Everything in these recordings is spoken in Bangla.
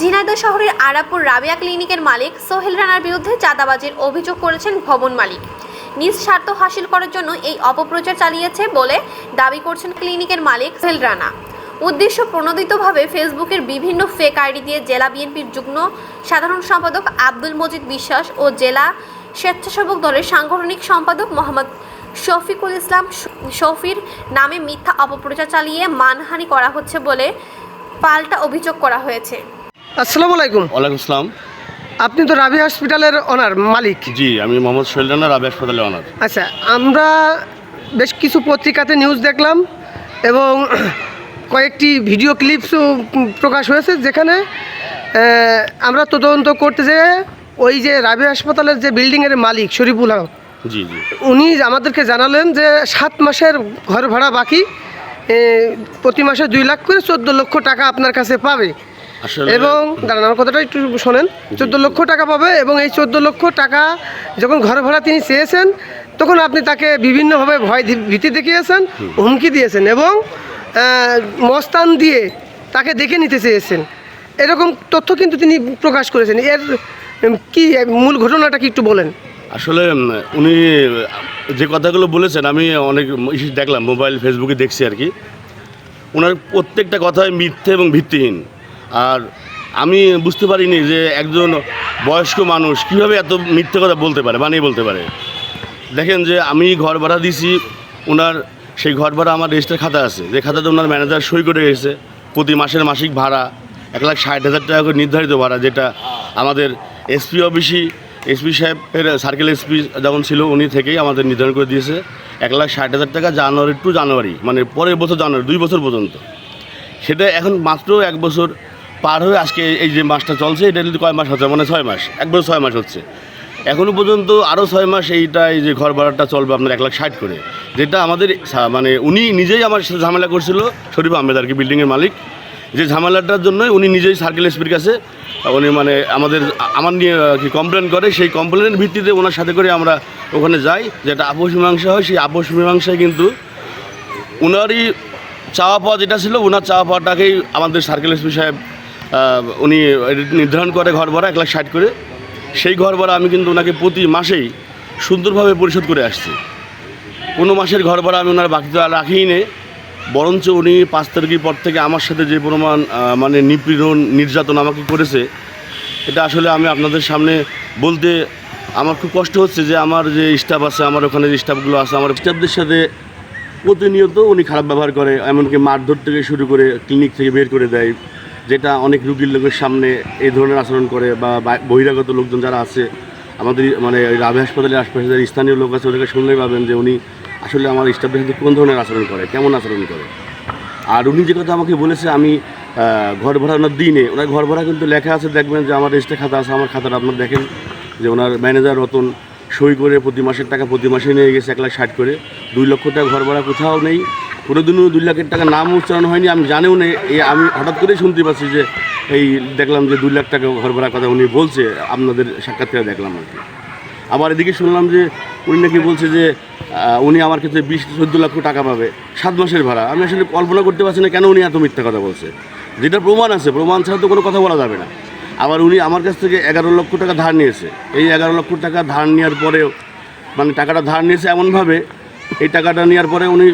ঝিনাইদহ শহরের আরাপুর রাবিয়া ক্লিনিকের মালিক সোহেল রানার বিরুদ্ধে চাঁদাবাজির অভিযোগ করেছেন ভবন মালিক। নিজ স্বার্থ হাসিল করার জন্য এই অপপ্রচার চালিয়েছে বলে দাবি করছেন ক্লিনিকের মালিক সোহেল রানা। উদ্দেশ্য প্রণোদিতভাবে ফেসবুকের বিভিন্ন ফেক আইডি দিয়ে জেলা বিএনপির যুগ্ম সাধারণ সম্পাদক আব্দুল মজিদ বিশ্বাস ও জেলা স্বেচ্ছাসেবক দলের সাংগঠনিক সম্পাদক মোহাম্মদ শফিকুল ইসলাম শফির নামে মিথ্যা অপপ্রচার চালিয়ে মানহানি করা হচ্ছে বলে পাল্টা অভিযোগ করা হয়েছে। আসসালামু আলাইকুম। ওয়ালাইকুম আসসালাম। আপনি তো রাবি হসপিটালের ওনার মালিক। জি আমি মোহাম্মদ সোহেল রানা রাবি হাসপাতালে অনার আচ্ছা আমরা বেশ কিছু পত্রিকাতে নিউজ দেখলাম এবং কয়েকটি ভিডিও ক্লিপসও প্রকাশ হয়েছে যেখানে আমরা তদন্ত করতে যেয়ে ওই যে রাবি হাসপাতালের যে বিল্ডিংয়ের মালিক শরীফুল হক জি জি। উনি আমাদেরকে জানালেন যে সাত মাসের ঘর ভাড়া বাকি প্রতি মাসে দুই লাখ করে চোদ্দ লক্ষ টাকা আপনার কাছে পাবে। এবং দাঁড়ান আমার কথাটা একটু শোনেন। চোদ্দ লক্ষ টাকা পাবে এবং এই চোদ্দ লক্ষ টাকা যখন ঘর ভাড়া তিনি চেয়েছেন তখন আপনি তাকে বিভিন্নভাবে ভয় ভীতি দেখিয়েছেন হুমকি দিয়েছেন এবং মস্তান দিয়ে তাকে দেখে নিতে চেয়েছেন। এরকম তথ্য কিন্তু তিনি প্রকাশ করেছেন। এর কি মূল ঘটনাটা কি একটু বলেন? আসলে উনি যে কথাগুলো বলেছেন আমি অনেক দেখলাম মোবাইল ফেসবুকে দেখছি আর কি। ওনার প্রত্যেকটা কথাই মিথ্যে এবং ভিত্তিহীন। আর আমি বুঝতে পারিনি যে একজন বয়স্ক মানুষ কীভাবে এত মিথ্যে কথা বলতে পারে বানিয়ে বলতে পারে। দেখেন যে আমি ঘর ভাড়া দিছি ওনার সেই ঘর ভাড়া আমার রেজিস্টার খাতা আছে। যে খাতাতে ওনার ম্যানেজার সই করে গেছে, প্রতি মাসের মাসিক ভাড়া এক লাখ ষাট হাজার টাকা করে নির্ধারিত ভাড়া, যেটা আমাদের এসপি অফিসই এসপি সাহেবের সার্কেল এসপি যখন ছিল, উনি থেকেই আমাদের নির্ধারণ করে দিয়েছে এক লাখ ষাট হাজার টাকা জানুয়ারি টু জানুয়ারি মানে পরের বছর জানুয়ারি, দুই বছর পর্যন্ত। সেটা এখন মাত্র এক বছর পার হয়ে আজকে এই যে মাসটা চলছে, এটা যদি কয় মাস হচ্ছে? মানে ছয় মাস। এক বছর ছয় মাস হচ্ছে। এখনও পর্যন্ত আরও ছয় মাস এইটা, এই যে ঘর ভাড়াটা চলবে আপনার এক লাখ ষাট করে। যেটা আমাদের মানে উনি নিজেই আমার সাথে ঝামেলা করছিল, শরীফ আহমেদ আর কি, বিল্ডিংয়ের মালিক। যে ঝামেলাটার জন্যই উনি নিজেই সার্কেল এসপির কাছে, উনি মানে আমাদের, আমার নিয়ে কি কমপ্লেন করে, সেই কমপ্লেনের ভিত্তিতে ওনার সাথে করে আমরা ওখানে যাই। যেটা আপোষ মীমাংসা হয়, সেই আপোষ মীমাংসায় কিন্তু ওনারই চাওয়া পাওয়া যেটা ছিল ওনার চাওয়া পাওয়াটাকেই আমাদের সার্কেল এসপি সাহেব উনি নির্ধারণ করে ঘর ভাড়া এক লাখ ষাট করে। সেই ঘর ভাড়া আমি কিন্তু ওনাকে প্রতি মাসেই সুন্দরভাবে পরিশোধ করে আসছি। কোনো মাসের ঘর ভাড়া আমি ওনার বাকি তো আর রাখিই নেই বরঞ্চ উনি পাঁচ তারিখের পর থেকে আমার সাথে যে পরিমাণ মানে নিপীড়ন, নির্যাতন আমাকে করেছে, এটা আসলে আমি আপনাদের সামনে বলতে আমার খুব কষ্ট হচ্ছে যে আমার যে স্টাফ আছে, আমার ওখানে যে স্টাফগুলো আছে, আমার স্টাফদের সাথে প্রতিনিয়ত উনি খারাপ ব্যবহার করে, এমনকি মারধর থেকে শুরু করে ক্লিনিক থেকে বের করে দেয়। যেটা অনেক রুগীর লোকের সামনে এই ধরনের আচরণ করে বা বহিরাগত লোকজন যারা আছে, আমাদের মানে রাবে হাসপাতালের আশপাশে যারা স্থানীয় লোক আছে, ওদেরকে শুনলেই পাবেন যে উনি আসলে আমার স্টাফদের সাথে কোন ধরনের আচরণ করে, কেমন আচরণ করে। আর উনি যে কথা আমাকে বলেছে, আমি ঘর ভাড়া ওনার দিনে ওনার ঘর ভাড়া কিন্তু লেখা আছে, দেখবেন যে আমার রেজিস্টার খাতা আছে, আমার খাতাটা আপনার দেখেন যে ওনার ম্যানেজার রতন সই করে প্রতি মাসের টাকা প্রতি মাসে নিয়ে গেছে এক লাখ ষাট করে। দুই লক্ষ টাকা ঘর ভাড়া কোথাও নেই। কোনোদিনও দুই লাখের টাকা নাম উচ্চারণ হয়নি, আমি জানেও নেই এই আমি হঠাৎ করেই শুনতে পাচ্ছি যে এই দেখলাম যে দুই লাখ টাকা ঘর ভাড়ার কথা উনি বলছে, আপনাদের সাক্ষাৎকারে দেখলাম আর কি। আবার এদিকে শুনলাম যে উনি নাকি বলছে যে উনি আমার ক্ষেত্রে বিশ চোদ্দ লক্ষ টাকা পাবে, সাত মাসের ভাড়া। আমি আসলে কল্পনা করতে পারছি না কেন উনি এত মিথ্যা কথা বলছে। যেটা প্রমাণ আছে, প্রমাণ ছাড়া তো কোনো কথা বলা যাবে না। আবার উনি আমার কাছ থেকে এগারো লক্ষ টাকা ধার নিয়েছে। এই এগারো লক্ষ টাকা ধার নেওয়ার পরেও মানে টাকাটা ধার নিয়েছে এমনভাবে, এই টাকাটা নেওয়ার পরে উনি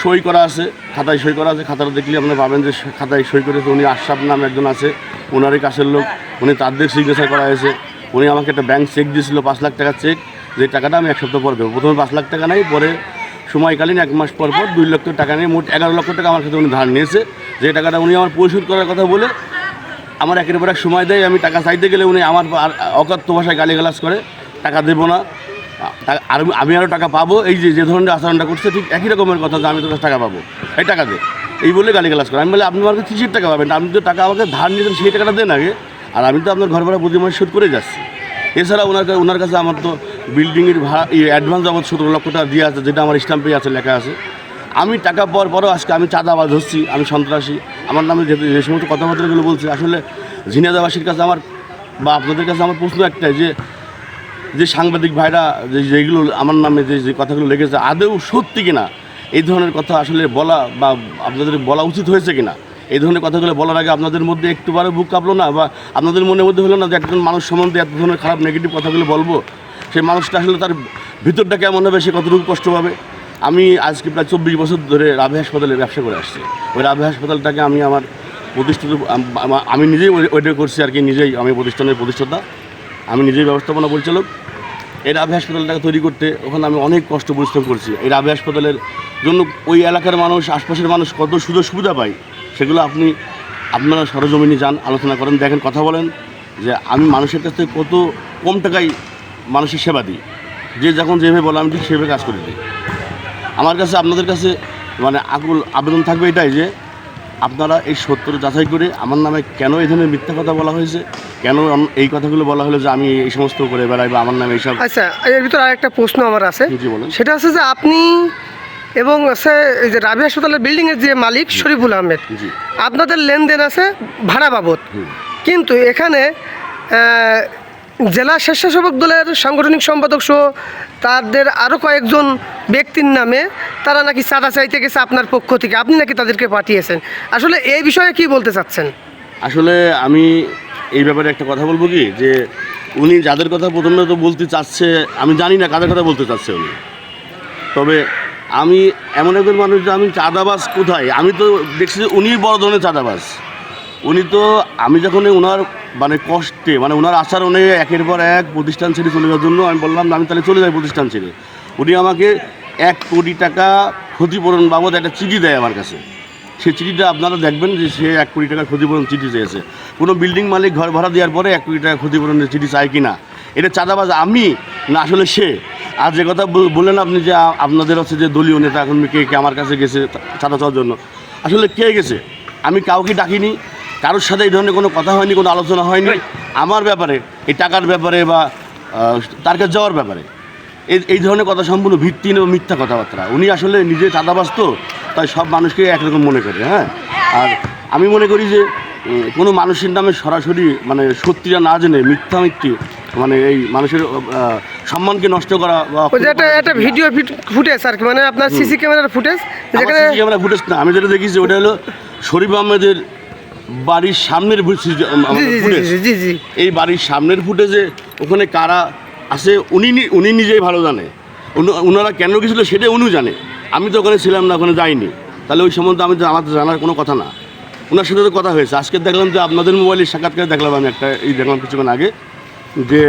সই করা আছে, খাতায় সই করা আছে। খাতাটা দেখলে আপনারা পাবেন যে খাতায় সই করেছে। উনি আশরাফ নাম একজন আছে ওনারই কাছের লোক। উনি তাদের সিগনেচার করা হয়েছে। উনি আমাকে একটা ব্যাংক চেক দিয়েছিল, পাঁচ লাখ টাকার চেক যে টাকাটা আমি এক সপ্তাহ পর দেবো। প্রথমে পাঁচ লাখ টাকা নেই, পরে সময়কালীন এক মাস পর পর দুই লক্ষ টাকা নিয়ে মোট এগারো লক্ষ টাকা আমার সাথে উনি ধার নিয়েছে। যে টাকাটা উনি আমার পরিশোধ করার কথা বলে, আমার একের পর এক সময় দেয়। আমি টাকা চাইতে গেলে উনি আমার অকথ্য ভাষায় গালিগালাজ করে, টাকা দেবো না। আর আমি- আরও টাকা পাবো, এই যে যে ধরনের আচরণটা করছে, ঠিক একই রকমের কথা যে আমি তোর কাছে টাকা পাবো। এই টাকা দে। এই বলে গালিগালাজ করে। আমি বলে, আপনি আমার কাছে কিসের টাকা পাবেন? আপনি তো টাকা আমাকে ধার নিয়েছেন সেই টাকাটা দেন আগে। আর আমি তো আপনার ঘর ভাড়া প্রতি মাসে শোধ করে যাচ্ছি। এছাড়া ওনার ওনার কাছে আমার তো বিল্ডিংয়ের ভাড়া অ্যাডভান্স বাবদ সতেরো লক্ষ টাকা দিয়ে আছে, যেটা আমার স্ট্যাম্পে আছে, লেখা আছে। আমি টাকা পাওয়ার পরও আজকে আমি চাঁদাবাজ হচ্ছি, আমি সন্ত্রাসী। আমার নামে যে যে সমস্ত কথাবার্তাগুলো বলছি, আসলে ঝিনাদাবাসীর কাছে আমার বা আপনাদের কাছে আমার প্রশ্ন একটাই যে যে সাংবাদিক ভাইরা যেগুলো আমার নামে যে যে কথাগুলো লেগেছে, আদৌ সত্যি কিনা? এই ধরনের কথা আসলে বলা বা আপনাদের বলা উচিত হয়েছে কিনা? এই ধরনের কথাগুলো বলার আগে আপনাদের মধ্যে একটুবারও বুক কাঁপলো না বা আপনাদের মনের মধ্যে হলো না যে একজন মানুষ সম্বন্ধে এত ধরনের খারাপ নেগেটিভ কথাগুলো বলব? সেই মানুষটা আসলে তার ভিতরটা কেমন হবে সে কতটুকু কষ্ট পাবে? আমি আজকে প্রায় চব্বিশ বছর ধরে রাভি হাসপাতালে ব্যবসা করে আসছি। ওই রাভি হাসপাতালটাকে আমি আমার প্রতিষ্ঠিত আম- নিজেই ওই- ওইটা করছি আর কি নিজেই আমি প্রতিষ্ঠানের প্রতিষ্ঠাতা। আমি নিজেই ব্যবস্থাপনা পরিচালক। এই রাভি হাসপাতালটাকে তৈরি করতে ওখানে আমি অনেক কষ্ট পরিশ্রম করছি। এই রাভি হাসপাতালের জন্য ওই এলাকার মানুষ, আশপাশের মানুষ কত সুযোগ সুবিধা পায় সেগুলো আপনি আপনারা সরজমিনে যান, আলোচনা করেন, দেখেন, কথা বলেন যে আমি মানুষের কাছ থেকে কত কম টাকায় মানুষের সেবা দিই। যে যখন যেভাবে বলে আমি ঠিক সেভাবে কাজ করে দিই। আমার কাছে, আপনাদের কাছে মানে আকুল আবেদন থাকবে এটাই যে আপনারা এই সত্য যাচাই করে আমার নামে কেন এই ধরনের মিথ্যা কথা বলা হয়েছে? কেন এই কথাগুলো বলা হলো যে আমি এই সমস্ত করে বেড়াই বা আমার নামে এইসব আচ্ছা এর ভিতরে আরেকটা প্রশ্ন আমার আছে। সেটা হচ্ছে যে আপনি এবং আছে এই যে রাবি হাসপাতালের বিল্ডিংয়ের যে মালিক শরীফুল আহমেদ আপনাদের লেনদেন আছে ভাড়া বাবদ। কিন্তু এখানে জেলা স্বেচ্ছাসেবক দলের সাংগঠনিক সম্পাদক সহ তাদের আরও কয়েকজন ব্যক্তির নামে তারা নাকি চাঁদা চাইতে গেছে আপনার পক্ষ থেকে। আপনি নাকি তাদেরকে পাঠিয়েছেন। আসলে এই বিষয়ে কি বলতে চাচ্ছেন? আসলে আমি এই ব্যাপারে একটা কথা বলব কি, যে উনি যাদের কথা প্রথমে তো বলতে চাচ্ছে, আমি জানি না কাদের কথা বলতে চাচ্ছে উনি। তবে আমি এমন একজন মানুষ যে আমি চাঁদাবাস কোথায়? আমি তো দেখছি যে উনি বড় ধরনের চাঁদাবাজ। উনি তো, আমি যখন ওনার মানে কষ্টে মানে ওনার আচরণে একের পর এক প্রতিষ্ঠান ছেড়ে চলে যাওয়ার জন্য আমি বললাম, আমি তাহলে চলে যাই প্রতিষ্ঠান ছেড়ে। উনি আমাকে এক কোটি টাকা ক্ষতিপূরণ বাবদ একটা চিঠি দেয় আমার কাছে। সে চিঠিটা আপনারা দেখবেন যে সে এক কোটি টাকার ক্ষতিপূরণ চিঠি চেয়েছে। কোনো বিল্ডিং মালিক ঘর ভাড়া দেওয়ার পরে এক কোটি টাকা ক্ষতিপূরণের চিঠি চায় কি না এটা চাঁদাবাজ আমি না, আসলে সে? আর যে কথা বল- বললেন আপনি যে আপনাদের হচ্ছে যে দলীয় নেতা এখন কে কে আমার কাছে গেছে চাঁদা চাওয়ার জন্য। আসলে কে গেছে? আমি কাউকে ডাকিনি। কারোর সাথে এই ধরনের কোনো কথা হয়নি কোনো আলোচনা হয়নি। আমার ব্যাপারে এই টাকার ব্যাপারে বা তার কাছে যাওয়ার ব্যাপারে। এই এই ধরনের কথা সম্পূর্ণ ভিত্তিহীন ও মিথ্যা কথাবার্তা। উনি আসলে নিজে চাঁদাবাজ তো তাই সব মানুষকে একরকম মনে করে হ্যাঁ? আর আমি মনে করি যে কোনো মানুষের নামে সরাসরি মানে সত্যিটা না জেনে মিথ্যা মিথ্যি মানে এই মানুষের সম্মানকে নষ্ট করা বা একটা একটা ভিডিও ফুটেজ আর কি মানে আপনার সিসি ক্যামেরার ফুটেজ যেখানে ক্যামেরা ফুটেজ না আমি যেটা দেখেছি ওটা হলো শরীফ আহমেদের বাড়ির সামনের ফুটেজ। এই বাড়ির সামনের ফুটেজে ওখানে কারা আছে উনি উনি নিজেই ভালো জানে। ওনারা কেন গেছিল সেটা উনিও জানে। আমি তো ওখানে ছিলাম না ওখানে যাইনি। তাহলে ওই সম্বন্ধে আমি তো আমার জানার কোনো কথা না। ওনার সাথে তো কথা হয়েছে। আজকে দেখলাম যে আপনাদের মোবাইলের সাক্ষাৎকার দেখলাম আমি একটা এই দেখলাম কিছুক্ষণ আগে যে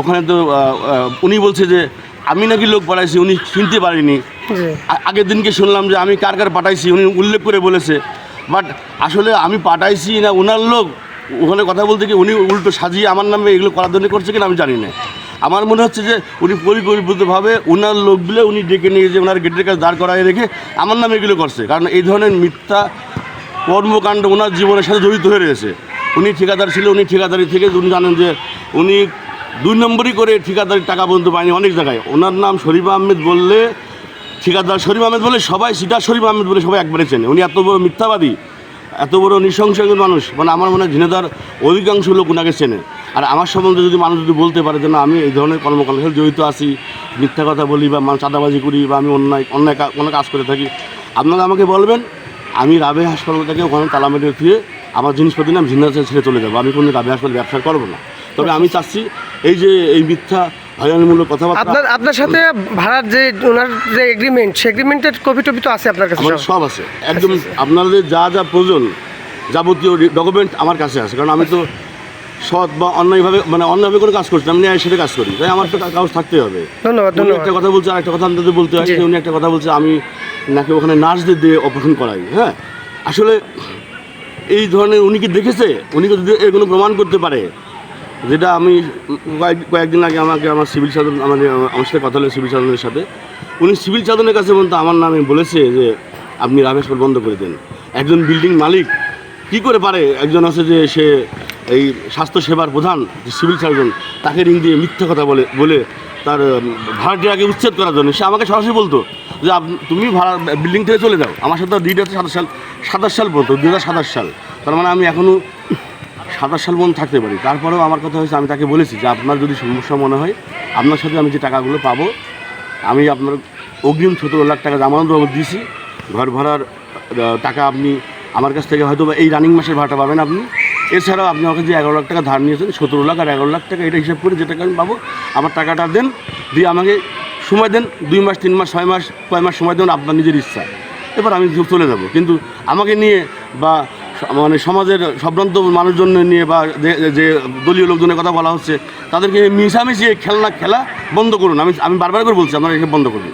ওখানে তো উনি বলছে যে আমি নাকি লোক পাঠাইছি উনি চিনতে পারিনি। আগের দিনকে শুনলাম যে আমি কার কার পাঠাইছি উনি উল্লেখ করে বলেছে। বাট আসলে আমি পাঠাইছি না ওনার লোক, ওখানে কথা বলতে কি উনি উল্টো সাজিয়ে আমার নামে এগুলো করার জন্য করছে কিনা আমি জানি না। আমার মনে হচ্ছে যে উনি পরিকল্পিতভাবে ওনার লোকগুলো উনি ডেকে নিয়ে যে ওনার গেটের কাছে দাঁড় করায় রেখে আমার নামে এগুলো করছে। কারণ এই ধরনের মিথ্যা কর্মকাণ্ড ওনার জীবনের সাথে জড়িত হয়ে রয়েছে। উনি ঠিকাদার ছিল, উনি ঠিকাদারি থেকে উনি জানেন যে উনি দুই নম্বরই করে ঠিকাদারি টাকা পর্যন্ত পায়নি অনেক জায়গায়। ওনার নাম শরীফ আহমেদ বললে ঠিকাদার শরীফ আহমেদ বলে সবাই সিটা শরীফ আহমেদ বলে সবাই একবারে চেনে। উনি এত বড় মিথ্যাবাদী, এত বড় নৃশংস একজন মানুষ। মানে আমার মনে হয় ঝিনেদার অধিকাংশ লোক ওনাকে চেনে। আর আমার সম্বন্ধে যদি মানুষ যদি বলতে পারে যে না, আমি এই ধরনের কর্মকাণ্ডের সাথে জড়িত আছি, মিথ্যা কথা বলি বা মানুষ চাঁদাবাজি করি বা আমি অন্যায় অন্যায় কোনো কাজ করে থাকি, আপনারা আমাকে বলবেন, আমি রাবে হাসপাতাল থেকে ওখানে তালা মেরে ফিরে আমার জিনিসপত্র আমি জিন্দাসে ছেড়ে চলে যাব। আমি কোনো রাবে হাসপাতাল ব্যবসা করব না। তবে আমি চাচ্ছি এই যে এই মিথ্যা হয়রানিমূলক কথাবার্তা। আপনার আপনার সাথে ভাড়ার যে ওনার যে এগ্রিমেন্ট সে এগ্রিমেন্টের কপি টপি তো আছে আপনার কাছে আমার সব? আছে। একদম আপনাদের যা যা প্রয়োজন যাবতীয় ডকুমেন্ট আমার কাছে আছে। কারণ আমি তো সৎ বা অন্যায়ভাবে মানে অন্যভাবে কোনো কাজ করছি আমি ন্যায় সেটা কাজ করি। তাই আমার তো কাগজ থাকতেই হবে। ধন্যবাদ একটা কথা বলছে আর একটা কথা আপনাদের বলতে হয়। উনি একটা কথা বলছে আমি নাকি ওখানে নার্সদের দিয়ে অপারেশন করাই হ্যাঁ? আসলে এই ধরনের উনি কি দেখেছে? উনি যদি এগুলো প্রমাণ করতে পারে? যেটা আমি কয়েক কয়েকদিন আগে আমাকে আমার সিভিল সাধন, আমাদের আমার সাথে কথা হলো সিভিল সাধনের সাথে। উনি সিভিল সাধনের কাছে বলতে আমার নামে বলেছে যে, আপনি রামেশ্বর বন্ধ করে দেন। একজন বিল্ডিং মালিক কি করে পারে? একজন আছে যে সে এই স্বাস্থ্য সেবার প্রধান, যে সিভিল সার্জন, তাকে রিং দিয়ে মিথ্যা কথা বলে বলে তার ভাড়াটিয়াকে উচ্ছেদ করার জন্য। সে আমাকে সরাসরি বলতো যে তুমি ভাড়া বিল্ডিং থেকে চলে যাও। আমার সাথে আছে সাতাশ সাল সাতাশ সাল পর্যন্ত দু সাল। তার মানে আমি এখনও সাতাশ সাল পর্যন্ত থাকতে পারি। তারপরেও আমার কথা হয়েছে, আমি তাকে বলেছি যে আপনার যদি সমস্যা মনে হয়, আপনার সাথে আমি যে টাকাগুলো পাবো, আমি আপনার অগ্রিম সতেরো লাখ টাকা জামানত বাবদ দিয়েছি। ঘর ভাড়ার টাকা আপনি আমার কাছ থেকে হয়তো এই রানিং মাসের ভাড়াটা পাবেন আপনি। এছাড়াও আপনি আমাকে যে এগারো লাখ টাকা ধার নিয়েছেন, সতেরো লাখ আর এগারো লাখ টাকা, এটা হিসাব করে যে টাকা আমি পাবো, আমার টাকাটা দেন, দিয়ে আমাকে সময় দেন, দুই মাস, তিন মাস, ছয় মাস কয় মাস সময় দেন আপনার নিজের ইচ্ছা। এবার আমি চলে যাব। কিন্তু আমাকে নিয়ে বা মানে সমাজের সম্ভ্রান্ত মানুষজন নিয়ে বা যে- দলীয় লোকজনের কথা বলা হচ্ছে, তাদেরকে মিশামিশিয়ে খেলনা খেলা বন্ধ করুন। আমি আমি বারবার করে বলছি, আপনারা এসব বন্ধ করুন।